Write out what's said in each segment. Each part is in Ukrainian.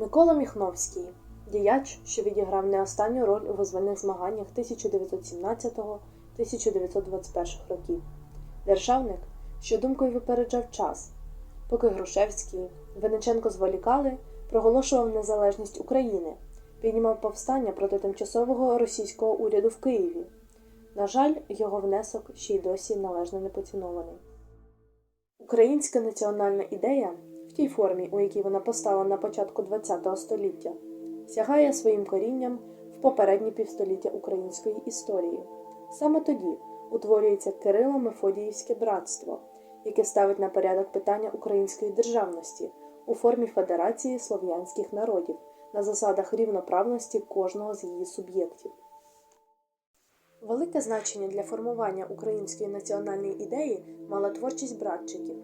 Микола Міхновський діяч, що відіграв не останню роль у визвольних змаганнях 1917-1921 років. Державник, що думкою випереджав час. Поки Грушевський, Вениченко зволікали, проголошував незалежність України, піднімав повстання проти тимчасового російського уряду в Києві. На жаль, його внесок ще й досі належно не поцінований. Українська національна ідея, в тій формі, у якій вона постала на початку ХХ століття, сягає своїм корінням в попередні півстоліття української історії. Саме тоді утворюється Кирило-Мефодіївське братство, яке ставить на порядок питання української державності у формі Федерації слов'янських народів на засадах рівноправності кожного з її суб'єктів. Велике значення для формування української національної ідеї мала творчість братчиків,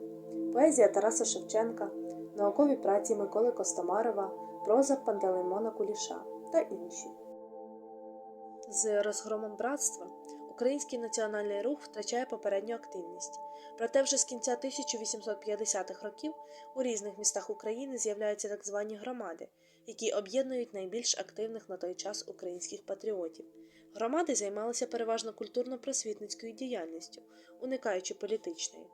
поезія Тараса Шевченка, наукові праці Миколи Костомарова, проза Пантелеймона Куліша та інші. З розгромом братства український національний рух втрачає попередню активність. Проте вже з кінця 1850-х років у різних містах України з'являються так звані громади, які об'єднують найбільш активних на той час українських патріотів. Громади займалися переважно культурно-просвітницькою діяльністю, уникаючи політичної.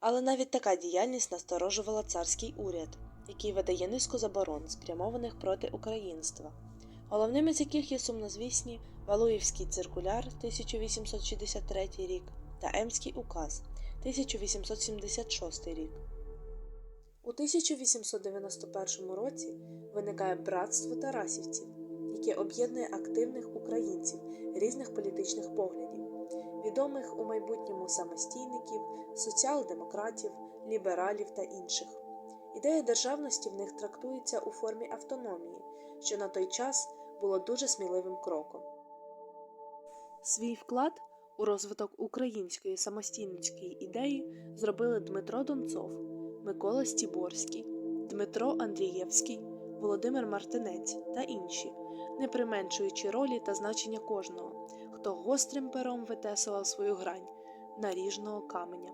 Але навіть така діяльність насторожувала царський уряд, який видає низку заборон, спрямованих проти українства, головними з яких є сумнозвісні Валуївський циркуляр 1863 рік та Емський указ 1876 рік. У 1891 році виникає братство Тарасівців, яке об'єднує активних українців різних політичних поглядів, відомих у майбутньому самостійників, соціал-демократів, лібералів та інших. Ідея державності в них трактується у формі автономії, що на той час було дуже сміливим кроком. Свій вклад у розвиток української самостійницької ідеї зробили Дмитро Донцов, Микола Стіборський, Дмитро Андрієвський, Володимир Мартинець та інші, не применшуючи ролі та значення кожного, хто гострим пером витесував свою грань наріжного каменя.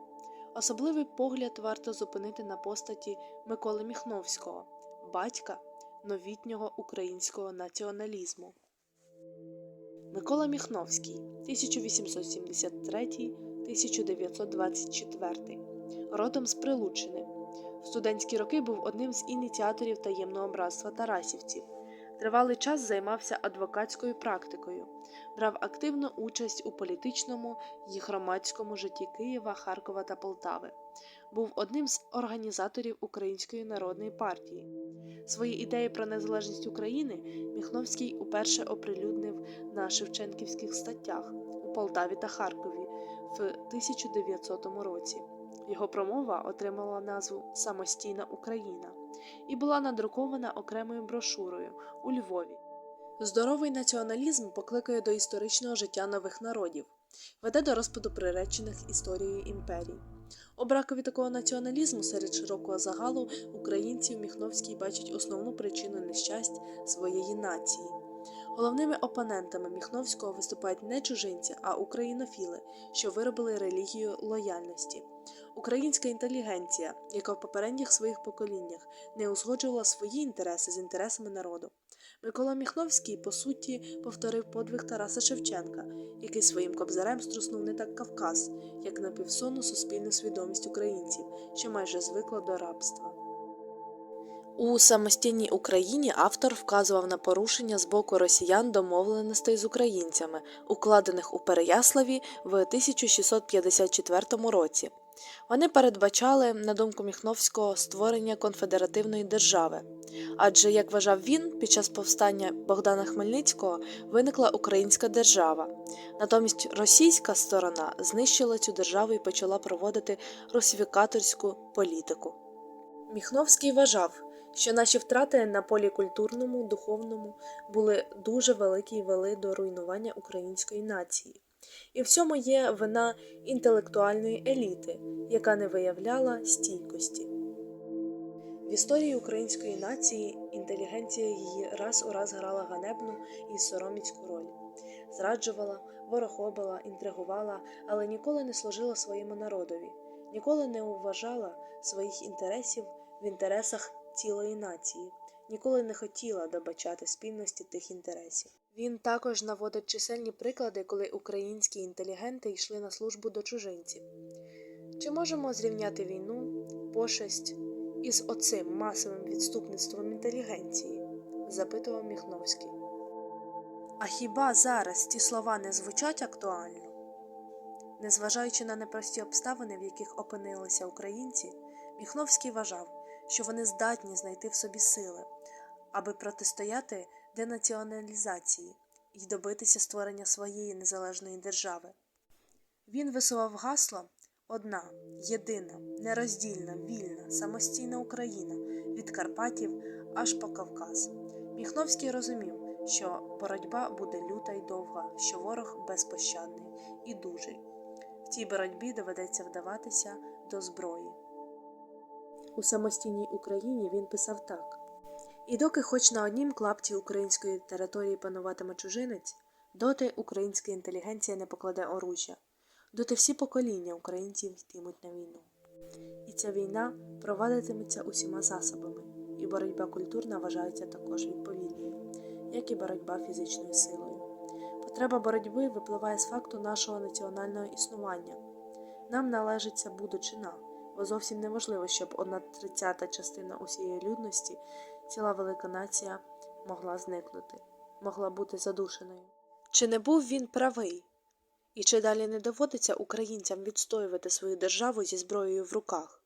Особливий погляд варто зупинити на постаті Миколи Міхновського, батька новітнього українського націоналізму. Микола Міхновський 1873-1924 родом з Прилуччини. В студентські роки був одним з ініціаторів таємного братства Тарасівців. Тривалий час займався адвокатською практикою, брав активну участь у політичному і громадському житті Києва, Харкова та Полтави. Був одним з організаторів Української народної партії. Свої ідеї про незалежність України Міхновський уперше оприлюднив на Шевченківських статтях у Полтаві та Харкові в 1900 році. Його промова отримала назву Самостійна Україна і була надрукована окремою брошурою у Львові. Здоровий націоналізм покликає до історичного життя нових народів, веде до розпаду приречених історією імперій. У бракові такого націоналізму серед широкого загалу українців Міхновський бачить основну причину нещасть своєї нації. Головними опонентами Міхновського виступають не чужинці, а українофіли, що виробили релігію лояльності. Українська інтелігенція, яка в попередніх своїх поколіннях не узгоджувала свої інтереси з інтересами народу. Микола Міхновський, по суті, повторив подвиг Тараса Шевченка, який своїм кобзарем струснув не так Кавказ, як напівсонну суспільну свідомість українців, що майже звикла до рабства. У самостійній Україні автор вказував на порушення з боку росіян домовленостей з українцями, укладених у Переяславі в 1654 році. Вони передбачали, на думку Міхновського, створення конфедеративної держави. Адже, як вважав він, під час повстання Богдана Хмельницького виникла українська держава. Натомість російська сторона знищила цю державу і почала проводити русифікаторську політику. Міхновський вважав, що наші втрати на полі культурному, духовному були дуже великі і вели до руйнування української нації. І в цьому є вина інтелектуальної еліти, яка не виявляла стійкості. В історії української нації інтелігенція її раз у раз грала ганебну і сороміцьку роль, зраджувала, ворохобила, інтригувала, але ніколи не служила своєму народові, ніколи не вважала своїх інтересів в інтересах цілої нації, ніколи не хотіла добачати спільності тих інтересів. Він також наводить чисельні приклади, коли українські інтелігенти йшли на службу до чужинців. Чи можемо зрівняти війну, пошесть із оцим масовим відступництвом інтелігенції? запитував Міхновський. А хіба зараз ті слова не звучать актуально? Незважаючи на непрості обставини, в яких опинилися українці, Міхновський вважав, що вони здатні знайти в собі сили, аби протистояти денаціоналізації і добитися створення своєї незалежної держави. Він висував гасло одна, єдина, нероздільна, вільна, самостійна Україна від Карпатів аж по Кавказ. Міхновський розумів, що боротьба буде люта й довга, що ворог безпощадний і дужий. В цій боротьбі доведеться вдаватися до зброї. У самостійній Україні він писав так: І доки хоч на однім клапті української території пануватиме чужинець, доти українська інтелігенція не покладе оружжя, доти всі покоління українців йтимуть на війну. І ця війна провадитиметься усіма засобами, і боротьба культурна вважається також відповідною, як і боротьба фізичною силою. Потреба боротьби випливає з факту нашого національного існування. Нам належиться будучина, зовсім неможливо, щоб одна тридцята частина усієї людності, ціла велика нація, могла зникнути, могла бути задушеною. Чи не був він правий? І чи далі не доводиться українцям відстоювати свою державу зі зброєю в руках?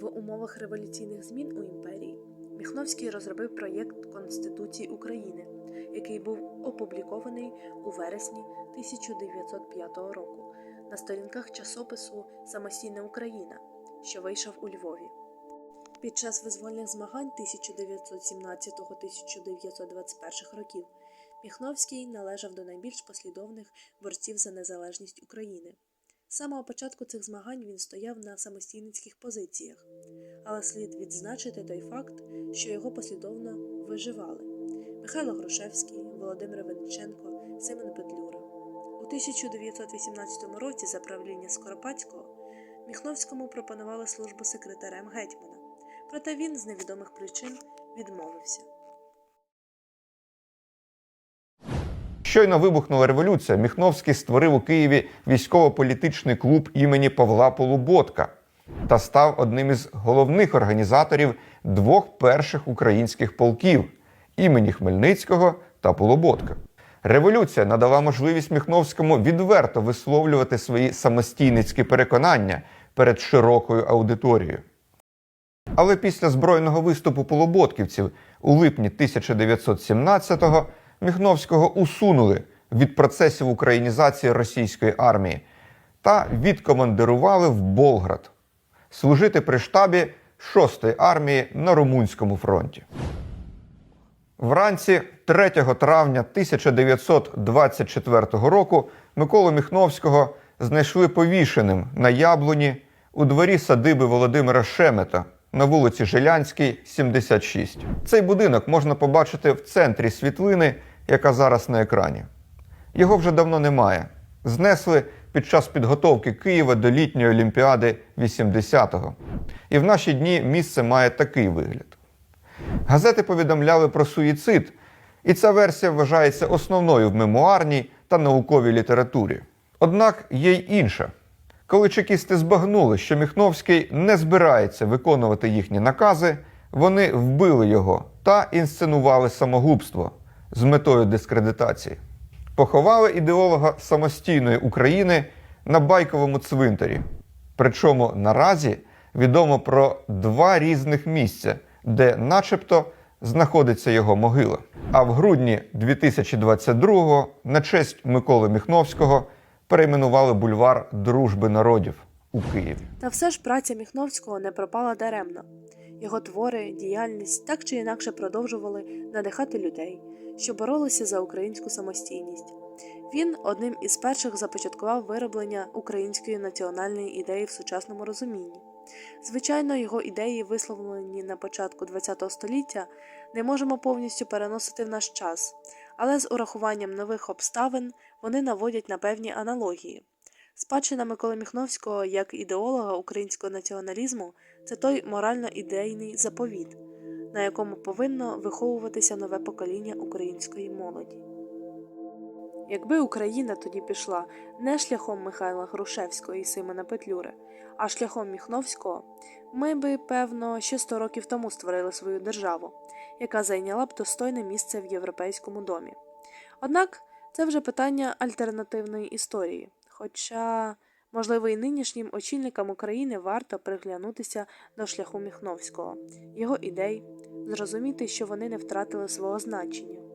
В умовах революційних змін у імперії Міхновський розробив проєкт Конституції України, який був опублікований у вересні 1905 року на сторінках часопису Самостійна Україна, що вийшов у Львові. Під час визвольних змагань 1917-1921 років Міхновський належав до найбільш послідовних борців за незалежність України. З самого початку цих змагань він стояв на самостійницьких позиціях, але слід відзначити той факт, що його послідовно виживали Михайло Грушевський, Володимир Вениченко, Семен Петлюра. У 1918 році за правління Скоропадського Міхновському пропонували службу секретарем гетьмана, проте він з невідомих причин відмовився. Щойно вибухнула революція, Міхновський створив у Києві військово-політичний клуб імені Павла Полуботка та став одним із головних організаторів двох перших українських полків імені Хмельницького та Полуботка. Революція надала можливість Міхновському відверто висловлювати свої самостійницькі переконання перед широкою аудиторією. Але після збройного виступу полуботківців у липні 1917-го Міхновського усунули від процесів українізації російської армії та відкомандирували в Болград служити при штабі 6-ї армії на Румунському фронті. Вранці 3 травня 1924 року Миколу Міхновського знайшли повішеним на яблуні у дворі садиби Володимира Шемета на вулиці Жилянській, 76. Цей будинок можна побачити в центрі світлини, яка зараз на екрані. Його вже давно немає. Знесли під час підготовки Києва до літньої олімпіади 80-го. І в наші дні місце має такий вигляд. Газети повідомляли про суїцид, і ця версія вважається основною в мемуарній та науковій літературі. Однак є й інша. Коли чекісти збагнули, що Міхновський не збирається виконувати їхні накази, вони вбили його та інсценували самогубство з метою дискредитації. Поховали ідеолога самостійної України на байковому цвинтарі. Причому наразі відомо про два різних місця, де, начебто, знаходиться його могила. А в грудні 2022-го на честь Миколи Міхновського перейменували бульвар Дружби народів у Києві. Та все ж праця Міхновського не пропала даремно. Його твори, діяльність так чи інакше продовжували надихати людей, що боролися за українську самостійність. Він одним із перших започаткував вироблення української національної ідеї в сучасному розумінні. Звичайно, його ідеї, висловлені на початку ХХ століття, не можемо повністю переносити в наш час, але з урахуванням нових обставин вони наводять на певні аналогії. Спадщина Миколи Міхновського як ідеолога українського націоналізму це той морально-ідейний заповіт, на якому повинно виховуватися нове покоління української молоді. Якби Україна тоді пішла не шляхом Михайла Грушевського і Симона Петлюри, а шляхом Міхновського, ми би, певно, ще 100 років тому створили свою державу, яка зайняла б достойне місце в європейському домі. Однак це вже питання альтернативної історії. Хоча, можливо, і нинішнім очільникам України варто приглянутися до шляху Міхновського, його ідей, зрозуміти, що вони не втратили свого значення.